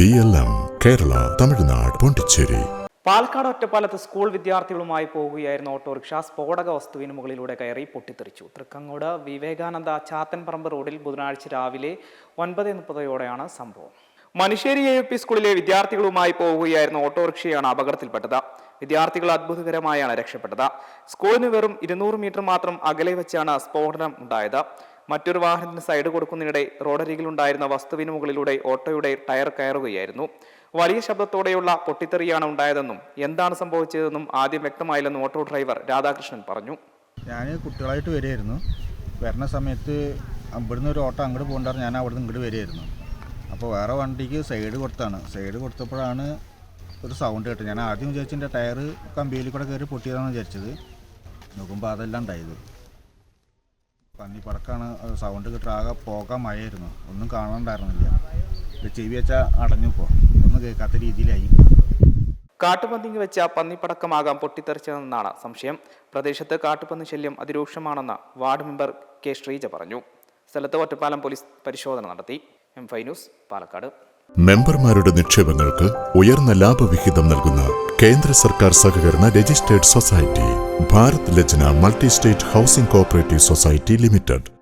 B L M Kerala Tamil Nadu Pondicherry Palakkad ഒറ്റപ്പാലത്ത് school വിദ്യാർത്ഥികളുമായി പോവുകയായിരുന്ന ഓട്ടോറിക്ഷ സ്ഫോടക വസ്തുവിന് മുകളിലൂടെ കയറി പൊട്ടിത്തെറിച്ചു. തൃക്കങ്ങോട് വിവേകാനന്ദ ചാത്തൻപറമ്പ് റോഡിൽ ബുധനാഴ്ച രാവിലെ ഒൻപത് മുപ്പതോടെയാണ് സംഭവം. മനുഷ്യരി എ യു പി സ്കൂളിലെ വിദ്യാർത്ഥികളുമായി പോവുകയായിരുന്ന ഓട്ടോറിക്ഷയാണ് അപകടത്തിൽപ്പെട്ടത്. വിദ്യാർത്ഥികൾ അത്ഭുതകരമായാണ് രക്ഷപ്പെട്ടത്. സ്കൂളിന് വെറും ഇരുന്നൂറ് മീറ്റർ മാത്രം അകലെ വെച്ചാണ് സ്ഫോടനം ഉണ്ടായത്. മറ്റൊരു വാഹനത്തിന് സൈഡ് കൊടുക്കുന്നതിനിടെ റോഡരികിലുണ്ടായിരുന്ന വസ്തുവിന് മുകളിലൂടെ ഓട്ടോയുടെ ടയർ കയറുകയായിരുന്നു. വലിയ ശബ്ദത്തോടെയുള്ള പൊട്ടിത്തെറിയാണ് ഉണ്ടായതെന്നും എന്താണ് സംഭവിച്ചതെന്നും ആദ്യം വ്യക്തമായില്ലെന്നും ഓട്ടോ ഡ്രൈവർ രാധാകൃഷ്ണൻ പറഞ്ഞു. ഞാൻ കുട്ടികളായിട്ട് വരികയായിരുന്നു. വരുന്ന സമയത്ത് ഇവിടുന്ന് ഒരു ഓട്ടോ അങ്ങോട്ട് പോകണ്ടായിരുന്നു. ഞാൻ അവിടുന്ന് ഇങ്ങോട്ട് വരികയായിരുന്നു. അപ്പോൾ വേറെ വണ്ടിക്ക് സൈഡ് കൊടുത്താണ്. സൈഡ് കൊടുത്തപ്പോഴാണ് ഒരു സൗണ്ട് കേട്ടത്. ഞാൻ ആദ്യം വിചാരിച്ചതിന്റെ ടയർ കമ്പിയിൽ കൂടെ കയറി പൊട്ടിയതാണെന്ന് വിചാരിച്ചത്. നോക്കുമ്പോൾ അതെല്ലാം ഉണ്ടായത്. പന്നി പടക്കാണ് സൗണ്ട് കിട്ടുക ആകെ പോകാൻ മഴയായിരുന്നു. ഒന്നും കാണാണ്ടായിരുന്നില്ല ഇത് ചെവി വെച്ചാൽ അടഞ്ഞു ഇപ്പോൾ ഒന്നും കേൾക്കാത്ത രീതിയിലായി. കാട്ടുപന്നിക്ക് വെച്ച പന്നിപ്പടക്കമാകാം പൊട്ടിത്തെറിച്ചതെന്നാണ് സംശയം. പ്രദേശത്ത് കാട്ടുപന്നി ശല്യം അതിരൂക്ഷമാണെന്ന് വാർഡ് മെമ്പർ കെ ശ്രീജ പറഞ്ഞു. സ്ഥലത്ത് ഒറ്റപ്പാലം പോലീസ് പരിശോധന നടത്തി. എം ഫൈ ന്യൂസ് പാലക്കാട്. മെമ്പർമാരുടെ നിക്ഷേപങ്ങൾക്ക് ഉയർന്ന ലാഭവിഹിതം നൽകുന്ന കേന്ദ്ര സർക്കാർ സഹകരണ registered society. Bharat Lajna multi state housing cooperative society limited.